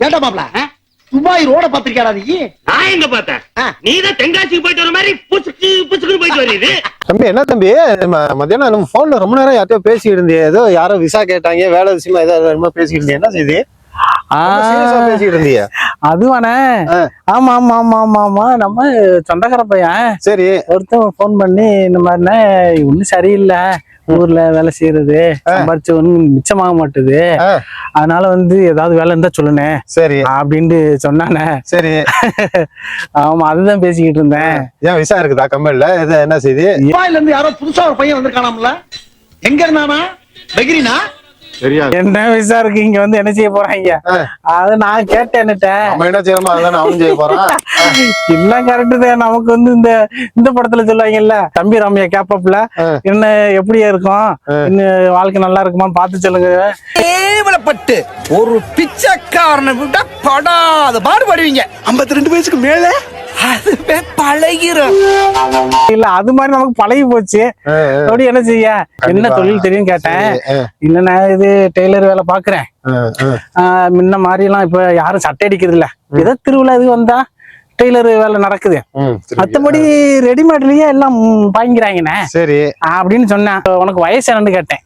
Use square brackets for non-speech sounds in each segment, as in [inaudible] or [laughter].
ஏண்டா மாப்ள துபாய் ரோட பாத்திருக்கியாடா நீ? நான் எங்க பார்த்தேன்? ஆ. நீதான் தென்காசிக்கு போயிட்டு வர மாதிரி புசுக்கு புசுக்குன்னு போயிட்டு வருது தம்பி என்ன தம்பி? மத்தியானம் நம்ம போன்ல ரொம்ப நேரம் யார்கிட்டயோ பேசிட்டு இருந்தியே. ஏதோ யாரோ விசா கேட்டாங்க வேலை விஷயமா ஏதோ என்னமோ பேசிட்டு இருந்தீங்க என்ன செய்தி? ரொம்ப பேசிட்டு இருந்தியே. அதுவானே. ஆமா ஆமா ஆமா ஆமா ஆமா. நம்ம சொந்தக்கார பையன். சரி. ஒருத்தன் ஃபோன் பண்ணி இந்த மாதிரிண்ணே ஒன்றும் சரியில்லை. ஊர்ல வேலை செய்யறது சம்பாரிச்சு ஒன்றும் மிச்சமாக மாட்டுது. அதனால வந்து ஏதாவது வேலை இருந்தா சொல்லுனே சரி. அப்படின்ட்டு சொன்னானே. சரி. ஆமா அதுதான் பேசிக்கிட்டு இருந்தேன். ஏன் விசா இருக்குதா கம்பெனில? இது என்ன செய்தி? இருந்து யாரோ புதுசா ஒரு பையன் வந்திருக்கானாம்ல. எங்க இருந்தானா? பெகிரினா தெரியாது என்ன வயசா இருக்கு இங்க வந்து என்ன செய்ய போறாங்க. அது நான் கேட்டேன்னுட்டேன் நம்ம என்ன செய்யணுமோ அதான் அவனும் செய்ய போறான் எல்லாம் கரெக்டு தான். நமக்கு வந்து இந்த இந்த படத்துல சொல்லுவாங்கல்ல தம்பி ராமையா கேப்பப்ல. என்ன எப்படியா இருக்கும்? இன்னும் வாழ்க்கை நல்லா இருக்குமான்னு பார்த்து சொல்லுங்க. கேவலப்பட்டு ஒரு பிச்சைக்காரனை விட படாத பாடுபடுவீங்க. ஐம்பத்தி ரெண்டு வயசுக்கு மேல? அதுவே பழகிரும். இல்ல அது மாதிரி நமக்கு பழகி போச்சு. அப்படி என்ன செய்ய? என்ன. தொழில் தெரியும் கேட்டேன். இல்ல நான் இது டெய்லர் வேலை பாக்குறேன். முன்ன மாதிரி எல்லாம் இப்ப யாரும் சட்டை அடிக்கிறது இல்ல ஏதோ திருவிழா இது வந்தா டெய்லர் வேலை நடக்குது. மத்தபடி ரெடிமேட்லயே எல்லாம் வாங்கிக்கிறாங்கண்ணே. சரி. அப்படின்னு சொன்னேன். உனக்கு வயசு என்னன்னு கேட்டேன்.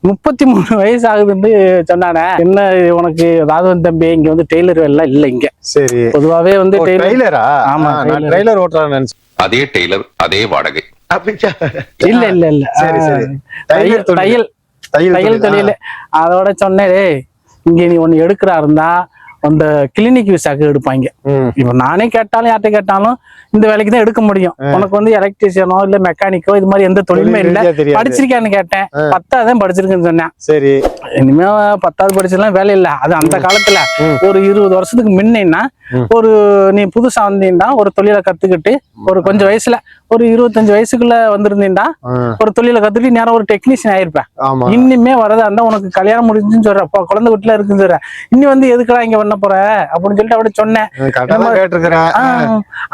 முப்பத்தி மூணு [laughs] வயசு ஆகுதுன்னு சொன்னானே. என்ன உனக்கு வந்து தம்பி இங்க வந்து டெய்லர் வேலை இல்ல இங்க. சரி. பொதுவாவே வந்து டெய்லர் ஆமா, ஓட்டுறான்னு நினைச்சேன் அதே டெய்லர் அதே வாடகை. இல்ல இல்ல இல்ல. சரி, சரி. ஆஹ் தையல் தையல். தையல் தொழில், அதோட சொன்னேன் "டேய், இங்க நீ ஒண்ணு எடுக்கிறா இருந்தா அந்த கிளினிக் விசாக்கு எடுப்பாங்க. இப்ப நானே கேட்டாலும் யார்கிட்ட கேட்டாலும் இந்த வேலைக்கு தான் எடுக்க முடியும். உனக்கு வந்து எலக்ட்ரிஷியனோ இல்ல மெக்கானிக்கோ இது மாதிரி எந்த தொழிலுமே தொழில் இல்ல. படிச்சிருக்கான்னு கேட்டேன். பத்தாவது படிச்சிருக்கேன்னு சொன்னேன். சரி. இனிமே பத்தாவது படிச்சதுலாம் வேலை இல்ல. அது அந்த காலத்துல. ஒரு இருபது வருஷத்துக்கு முன்னேன்னா. ஒரு நீ புதுசா வந்தீங்கன்னா ஒரு தொழிலை கத்துக்கிட்டு ஒரு கொஞ்சம் வயசுல ஒரு இருபத்தஞ்சு வயசுக்குள்ள வந்திருந்தீங்கன்னா ஒரு தொழிலை கத்துட்டு நேரம் ஒரு டெக்னீஷியன் ஆயிருப்பேன் இன்னிமே வரதா இருந்தா உனக்கு கல்யாணம் முடிஞ்சுன்னு சொல்ற. குழந்தை வீட்டுல இருக்குன்னு சொல்ற. இன்னி வந்து எதுக்குடா இங்க பண்ண போற? அப்படின்னு சொல்லிட்டு அப்படி சொன்னேன்.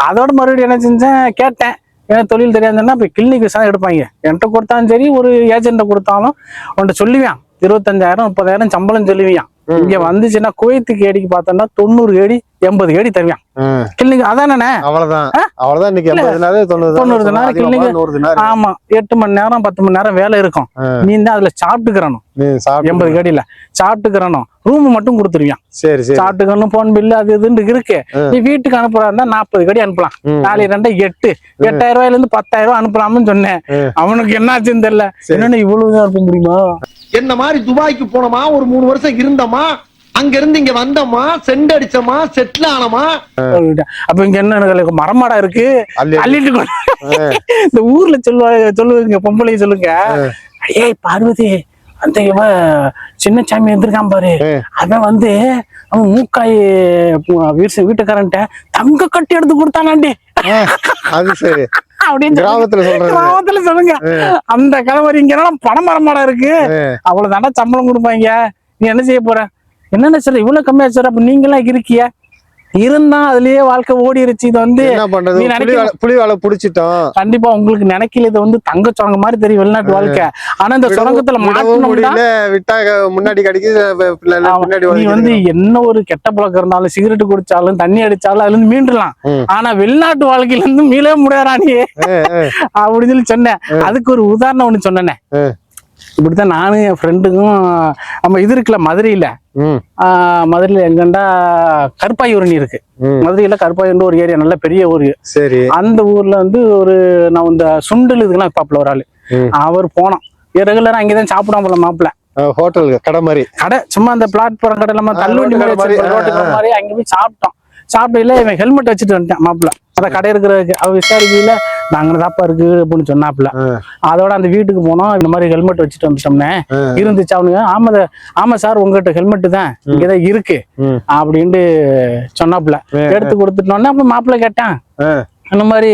அதோட மறுபடியும் என்ன செஞ்சேன்? கேட்டேன். ஏன்னா தொழில் தெரியாதுன்னா இப்போ கிளினிக் விசா எடுப்பாங்க. என்கிட்ட கொடுத்தாலும் சரி ஒரு ஏஜென்ட்ட கொடுத்தாலும் உன்கிட்ட சொல்லுவேன். இருபத்தஞ்சாயிரம் முப்பதாயிரம் சம்பளம் சொல்லுவியான் இங்க வந்துச்சுன்னா குவைத்துக்கு ஏடிக்கு பார்த்தோம்னா தொண்ணூறு ஏடி எண்பது ஏடி தருவான் கிளினிக் அதானே அவ்வளவுதான். அவ்வளவுதான் இன்னைக்கு தொண்ணூறு கிளினிக் நாள். ஆமா எட்டு மணி நேரம் பத்து மணி நேரம் வேலை இருக்கும். நீ தான் அதுல சாப்பிட்டுக்கிறணும். நீ சாப்பிட்டு எண்பது கேடியில சாப்பிட்டுக்கிறணும். ரூம் மட்டும் கொடுத்துருவியான் சரி சரி. சாப்பிட்டுக்கணும் போன் பில்லு அது இதுன்னு இருக்கு. நீ வீட்டுக்கு அனுப்புறா இருந்தா நாற்பது கடி அனுப்பலாம். நாலு ரெண்டா எட்டு. எட்டாயிரம் ரூபாயில இருந்து பத்தாயிரம் ரூபாய் அனுப்பலாம்னு சொன்னேன். அவனுக்கு என்ன ஆச்சுன்னு தெரியல. என்னன்னு இவ்வளவு தான் அனுப்ப முடியுமா? என்ன மாதிரி துபாய்க்கு போனோமா? ஒரு மூணு வருஷம் இருந்தோமா? அங்க இருந்து இங்க வந்தோமா? செண்ட் அடிச்சோமா? செட்டில் ஆனோமா. அப்ப இங்க என்ன மரமாடா இருக்கு. அள்ளி அள்ளி. அள்ளிட்டு இந்த ஊர்ல சொல்லுவாங்க சொல்லுவாங்க பொம்பளை சொல்லுங்க. ஏய் பார்வதி அந்த இவ சின்ன சாமி வந்திருக்கான் பாரு. அவன் வந்து அவன் மூக்காய் வீட்டு வீட்டுக்காரன்ட்ட தங்க கட்டி எடுத்து கொடுத்தானாண்டி. ஆ, அது சரி. கிராமத்துல சொல்லுங்க. அந்த கலவரி இங்க பணம் மரமாடா இருக்கு? ஆ. அவ்வளவுதானே சம்பளம் கொடுப்பாங்க. நீ என்ன செய்ய போற? என்னென்ன சார் இவ்வளவு கம்மியா சார் அப்ப நீங்களாம் இருக்கிய. இருந்தா அதுலயே வாழ்க்கை ஓடிருச்சு. இது வந்து என்ன பண்றது? புலி வேலை புடிச்சிட்டோம். கண்டிப்பா உங்களுக்கு நினைக்கல இது வந்து தங்க சுரங்க மாதிரி தெரியும் வெளிநாட்டு வாழ்க்கை. ஆனா இந்த சுரங்கத்துல முடியல. விட்டா முன்னாடி கடிக்குது நீ வந்து என்ன ஒரு கெட்ட பழக்கம் இருந்தாலும் சிகரெட் குடிச்சாலும் தண்ணி அடிச்சாலும் அதுல இருந்து மீண்டுலாம். ஆனா வெளிநாட்டு வாழ்க்கையில இருந்து மீளவே முடியாதா நீ? அப்படின்னு சொல்லி சொன்னேன். அதுக்கு ஒரு உதாரணம் ஒண்ணு சொன்னேனே. இப்படித்தான் நானும் என் ஃப்ரெண்டுக்கும் நம்ம இது இருக்குல்ல மதுரையில. மதுரையில எங்கண்டா கருப்பாயூரணி இருக்கு. மதுரையில கருப்பாயூர்னு ஒரு ஏரியா நல்ல பெரிய ஊர். சரி. அந்த ஊர்ல வந்து ஒரு நான் இந்த சுண்டல் இதுக்கெல்லாம் பாப்புல ஒரு ஆளு. அவர் போனோம் ரெகுலரா அங்கேதான் சாப்பிடாம போல மாப்பிள்ள ஹோட்டல் கடை மாதிரி. கடை சும்மா அந்த பிளாட்ஃபார்ம் கடை நம்ம தள்ளுவண்டி மாதிரி அங்க போய் சாப்பிட்டோம் சாப்பிடல இவன் ஹெல்மெட் வச்சுட்டு வந்துட்டான் மாப்பிள்ள அத கடை இருக்கிறதுக்கு அவ விசாரிக்கையில நாங்க தாப்பா இருக்கு அப்படின்னு சொன்னாப்புல. அதோட அந்த வீட்டுக்கு போனோம். இந்த மாதிரி ஹெல்மெட் வச்சுட்டு வந்துட்டோம்னே. இருந்துச்சு. அவனுங்க ஆமா ஆமா சார் உங்ககிட்ட ஹெல்மெட் தான். இங்கதான் இருக்கு. அப்படின்ட்டு சொன்னாப்புல. எடுத்து கொடுத்துட்டோன்னே அப்ப மாப்பிள்ள கேட்டான். ஆ. அந்த மாதிரி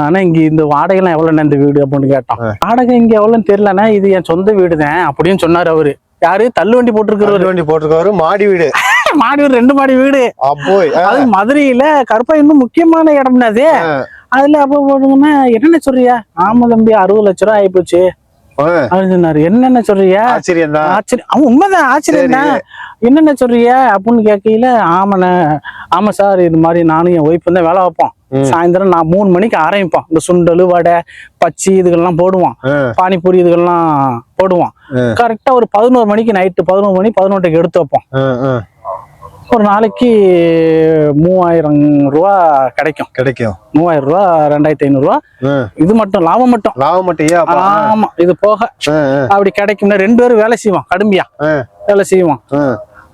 ஆனா இங்க இந்த வாடகைலாம் எவ்வளவுண்ணே இந்த வீடு? அப்படின்னு கேட்டோம் வாடகை இங்க எவ்வளவுன்னு தெரியலண்ணா. இது என் சொந்த வீடு தான் அப்படின்னு சொன்னாரு அவரு. யாரு? தள்ளுவண்டி போட்டிருக்கிறவரு வண்டி போட்டிருக்காரு மாடி வீடு. மாடி வீடு ரெண்டு மாடி வீடு. அது மதுரையில கருப்பா இன்னும் முக்கியமான இடம்னா அது. அதுல அப்ப போடுங்கன்னா என்னென்ன சொல்றியா? ஆமா தம்பி அறுபது லட்ச ரூபா ஆயிப்போச்சு. ஆ, அப்படின்னு சொன்னாரு. என்னென்ன சொல்றிய? ஆச்சரியம் தான். ஆச்சரியம் அவன் உண்மைதான் ஆச்சரியம் தான். என்னென்ன சொல்றிய? அப்படின்னு கேட்கையில ஆமாண்ணே ஆமா சார் இது மாதிரி நானும் என் ஒய்ஃப் தான் வேலை வைப்போம். சாயந்தரம் நான் மூணு மணிக்கு ஆரம்பிப்போம். இந்த சுண்டல் வடை பச்சி இதுகள்லாம் போடுவோம். பானிபூரி இதுகள்லாம் போடுவோம். கரெக்டா ஒரு பதினோரு மணிக்கு நைட்டு பதினோரு மணி பதினொன்றுக்கு எடுத்து வைப்போம். ஒரு நாளைக்கு மூவாயிரம் ரூபா கிடைக்கும். கிடைக்கும். மூவாயிரம் ரூபா ரெண்டாயிரத்தி ஐநூறு ரூபா ஆ, இது மட்டும் லாபம் மட்டும். லாபம் மட்டும்? ஆமா இது போக அப்படி கிடைக்கும்னா ரெண்டு பேரும் வேலை செய்வோம் கடுமையா. வேலை செய்வோம்.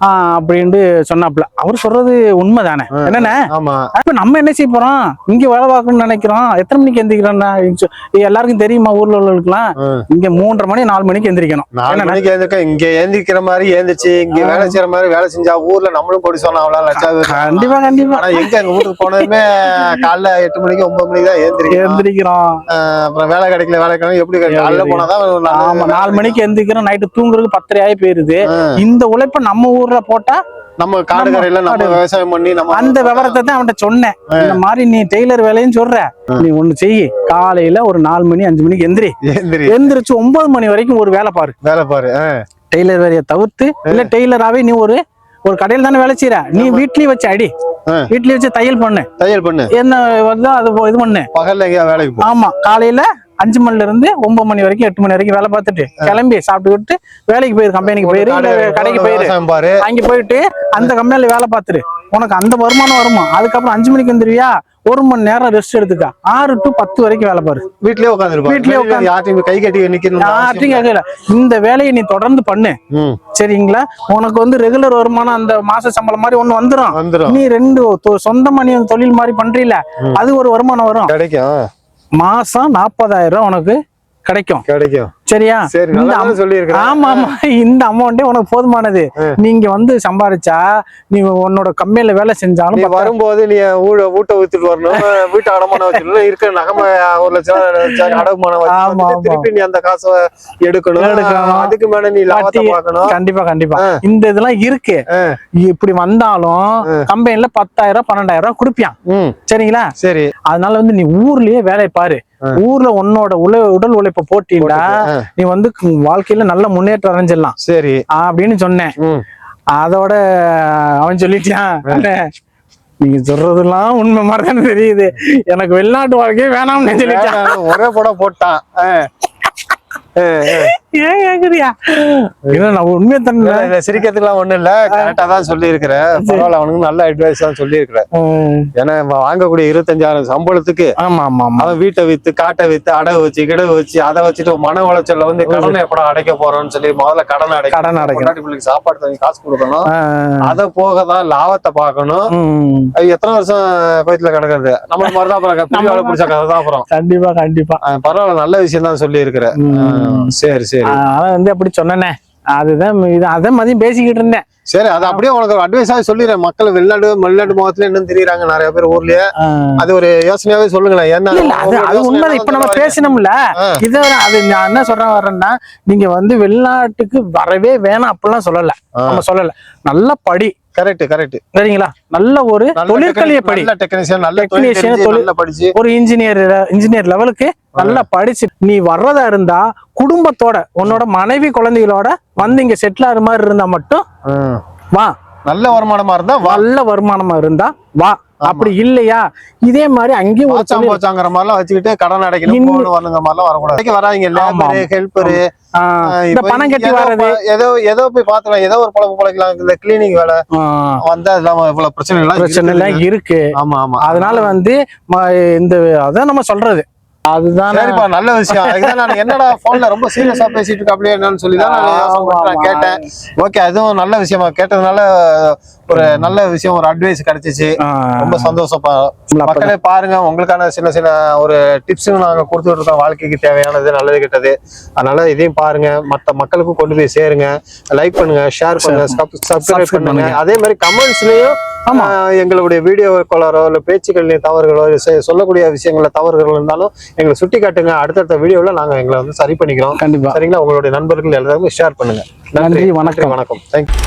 அப்படின்ட்டு சொன்னாப்புல. அவர் சொல்றது உண்மைதானே? ஆ. என்னண்ணே? ஆமா. இப்ப நம்ம என்ன செய்ய போறோம்? இங்க வேலை பார்க்கணும்னு நினைக்கிறோம். எத்தனை மணிக்கு எந்திரிக்கிறோம்னா எல்லாருக்கும் தெரியுமா? ஊர்ல உள்ளவங்களுக்குலாம் ஆ. இங்க மூன்றரை மணி நாலு மணிக்கு எந்திரிக்கணும். நாலு? மணிக்கு இங்க ஏந்திரிக்கிற மாதிரி ஏந்திரிச்சு இங்க. வேலை செய்யற மாதிரி வேலை செஞ்சா ஊர்ல நம்மளும் கொடி சொன்னா அவ்வளவு லட்சாவது கண்டிப்பா கண்டிப்பா. ஆனா எங்க எங்க வீட்டுக்கு போனதுமே காலைல எட்டு மணிக்கு ஒன்பது மணிக்கு தான் ஏந்திரிக்கிறோம் எந்திரிக்கிறோம். அப்புறம் வேலை கிடைக்கல வேலை கிடைக்கல. எப்படி கிடைக்கும் காலைல போனாதான் நாலு மணிக்கு எந்திரிக்கிறோம். நைட்டு தூங்குறதுக்கு பத்தரை ஆகி போயிருது. இந்த உழைப்ப நம்ம ஊர்ல போட்டா நம்ம காடு நம்ம. விவசாயம் பண்ணி நம்ம அந்த விவரத்தை தான் அவன்கிட்ட சொன்னேன். இந்த மாதிரி நீ டெய்லர் வேலையும் சொல்ற. நீ ஒண்ணு செய் காலையில ஒரு நாலு மணி அஞ்சு மணிக்கு எந்திரி. எந்திரிச்சு ஒன்பது மணி வரைக்கும் ஒரு வேலை பாரு. வேலை பாரு டெய்லர் வேலையை தவிர்த்து இல்ல டெய்லராவே நீ ஒரு ஒரு கடையில தானே வேலை செய்யற நீ வீட்லயே வச்சு அடி. வீட்லயே வச்சு தையல் பண்ணு. தையல் பண்ணு. என்ன வருதோ அது இது பண்ணு. பகல்ல வேலைக்கு ஆமா காலையில அஞ்சு மணில இருந்து ஒன்பது மணி வரைக்கும் எட்டு மணி வரைக்கும் வேலை பார்த்துட்டு கிளம்பி சாப்பிட்டுக்கிட்டு வேலைக்கு போயிரு கம்பெனிக்கு போயிரு கடைக்கு போயிரு. அங்க போயிட்டு அந்த கம்பெனில வேலை பார்த்துரு. உனக்கு அந்த வருமானம் வருமா? அதுக்கப்புறம் அஞ்சு மணிக்கு வந்துருவியா ஒரு மணி நேரம் ரெஸ்ட் எடுத்துக்க. ஆறு டு பத்து வரைக்கும் வேலை பாரு. வீட்லயே உட்காந்துருப்பாரு வீட்லயே யார்ட்டையும் கை கட்டி யார்ட்டையும் கேட்கல இந்த வேலையை நீ தொடர்ந்து பண்ணு. சரிங்களா? உனக்கு வந்து ரெகுலர் வருமானம் அந்த மாச சம்பளம் மாதிரி ஒண்ணு வந்துரும். வந்துரும். நீ ரெண்டு தொ- சொந்தமா நீ ஒரு தொழில் மாதிரி பண்றீல அது ஒரு வருமானம் வரும். கிடைக்கும். மாதம் நாற்பதாயிரம் உனக்கு கிடைக்கும். கிடைக்கும். சரியா? சரி இந்த நல்லா அம்- சொல்லி ஆமா ஆமா. இந்த அமௌண்டே உனக்கு போதுமானது. நீங்க வந்து சம்பாரிச்சா நீ உன்னோட கம்பெனில வேலை செஞ்சாலும் வரும்போது நீ ஊட வீட்டை ஊத்திட்டு வரணும். [laughs] வீட்டை அடமானம் வச்சிடணும் இருக்கிற நகம ஒரு லட்சம் அடமானம் ஆமா. திருப்பி நீ அந்த காசை எடுக்கணும். எடுக்கணும். அதுக்கு மேல நீ லாபத்தை பார்க்கணும். கண்டிப்பா கண்டிப்பா. இந்த இதெல்லாம் இருக்கு. இப்படி வந்தாலும் கம்பெனில பத்தாயிரம் பன்னெண்டாயிரம் ரூபாய் கொடுப்பியான் சரிங்களா? சரி. அதனால வந்து நீ ஊர்லயே வேலையை பாரு. ஊர்ல உன்னோட உழ உடல் உழைப்ப போட்டீங்கன்னா. நீ வந்து வாழ்க்கையில நல்ல முன்னேற்றம் அடைஞ்சிடலாம். சரி. அப்படின்னு சொன்னேன். அதோட அவன் சொல்லிட்டான். நீங்க சொல்றதெல்லாம் உண்மை மாதிரி தானே தெரியுது. எனக்கு வெளிநாட்டு வாழ்க்கையே வேணாம்னு சொல்லிட்டான். ஒரே படம் போட்டான். ஏன் கேக்குறியா? நான் உண்மையை சிரிக்கிறதுக்குலாம் ஒண்ணும் இல்ல. கரெக்டா தான் சொல்லி பரவாயில்ல அவனுக்கு நல்ல அட்வைஸ் தான் சொல்லி ஏன்னா வாங்கக்கூடிய இருபத்தஞ்சாயிரம் சம்பளத்துக்கு ஆமா ஆமா அவன் வீட்டை வித்து காட்டை வித்து அடகு வச்சு கிடவு வச்சு அதை வச்சுட்டு மன உளைச்சல்ல வந்து கடனை எப்படா அடைக்க போறோம்னு சொல்லி முதல்ல கடன் அடைக்க கடன் பிள்ளைக்கு சாப்பாடு தண்ணி காசு கொடுக்கணும். அதை போக தான் லாபத்தை பார்க்கணும். எத்தனை வருஷம் கோயத்துல கிடக்குறது? நம்ம மாதிரி தான் அப்புறம் பெரிய ஆளு பிடிச்ச கதை தான் அப்புறம். கண்டிப்பா பரவாயில்ல நல்ல விஷயம் தான் சொல்லி சரி சரி. அதான் வந்து அப்படி சொன்னேனே. அதுதான் இது அதான் மதியம் பேசிக்கிட்டு இருந்தேன். சரி அது அப்படியே உனக்கு அட்வைஸாவே சொல்லிடுறேன். மக்கள் வெளிநாடு வெளிநாட்டு முகத்துல என்னன்னு தெரியுறாங்க நிறைய பேர் ஊர்லயே. அது ஒரு யோசனையாவே சொல்லுங்களேன். ஏன்னா அது அது உண்மை இப்ப நம்ம ஆ. இத அது நான் என்ன சொல்றேன் வர்றேன்னா நீங்க வந்து வெளிநாட்டுக்கு வரவே வேணாம் அப்படிலாம் சொல்லல. நம்ம சொல்லல. நல்ல படி. கரெக்ட் கரெக்ட் சரிங்களா? நல்ல ஒரு தொழிற்கல்விய படி. நல்ல டெக்னீஷியன் நல்ல டெக்னீஷியன் தொழில் நல்லா படிச்சு. ஒரு இன்ஜினியர் இன்ஜினியர் லெவலுக்கு நல்லா படிச்சு நீ வர்றதா இருந்தா குடும்பத்தோட உன்னோட மனைவி குழந்தைகளோட வந்து இங்க செட்டில் ஆகிற மாதிரி இருந்தா மட்டும். வா. நல்ல வருமானமா இருந்தா நல்ல வருமானமா இருந்தா வா. அப்படி இல்லையா? இதே மாதிரி அங்கேயும் வாச்சாம் போச்சாங்கிற மாதிரிலாம் வச்சுக்கிட்டு கடன் அடைக்கணும் போகணும் வரணுங்கிற மாதிரிலாம் வரக்கூடாது. வராங்க. லேபரு ஹெல்ப்பரு ஆ, இந்த பணம் கட்டி வர்றது. ஏதோ ஏதோ போய் பாத்துக்கலாம் ஏதோ ஒரு பொழப்பு பொழைக்கலாம் இந்த கிளீனிங் வேலை வந்தா இதெல்லாம் இவ்வளவு பிரச்சனை எல்லாம் பிரச்சனை எல்லாம். இருக்கு. ஆமா ஆமா. அதனால வந்து இந்த அதான் நம்ம சொல்றது. அதுதான். சரிப்பா நல்ல விஷயம். அதுதான் நான் என்னடா போன்ல ரொம்ப சீரியஸா பேசிட்டு இருக்க அப்படியே என்னன்னு சொல்லி தான் நான் கேட்டேன். ஓகே அதுவும் நல்ல விஷயமா கேட்டதுனால ஒரு நல்ல விஷயம் ஒரு அட்வைஸ் கிடைச்சிச்சு. ரொம்ப சந்தோஷப்பா. மக்களே பாருங்க உங்களுக்கான சின்ன சின்ன ஒரு டிப்ஸும் நாங்க கொடுத்துட்டு இருக்கோம். வாழ்க்கைக்கு தேவையானது நல்லது கெட்டது. அதனால இதையும் பாருங்க. மத்த மக்களுக்கும் கொண்டு போய் சேருங்க. லைக் பண்ணுங்க ஷேர் பண்ணுங்க சப்ஸ்கிரைப் பண்ணுங்க. அதே மாதிரி கமெண்ட்ஸ்லயும் எங்களுடைய வீடியோ காலரோ இல்ல பேச்சுக்களில் தவறுகளோ சொல்லக்கூடிய விஷயங்கள்ல தவறுகள் இருந்தாலும் எங்களை சுட்டி காட்டுங்க. அடுத்தடுத்த வீடியோல நாங்க எங்களை வந்து சரி பண்ணிக்கிறோம். கண்டிப்பா. சரிங்களா? உங்களுடைய நண்பர்கள் எல்லாருமே ஷேர் பண்ணுங்க. நன்றி, வணக்கம். வணக்கம். தேங்க்யூ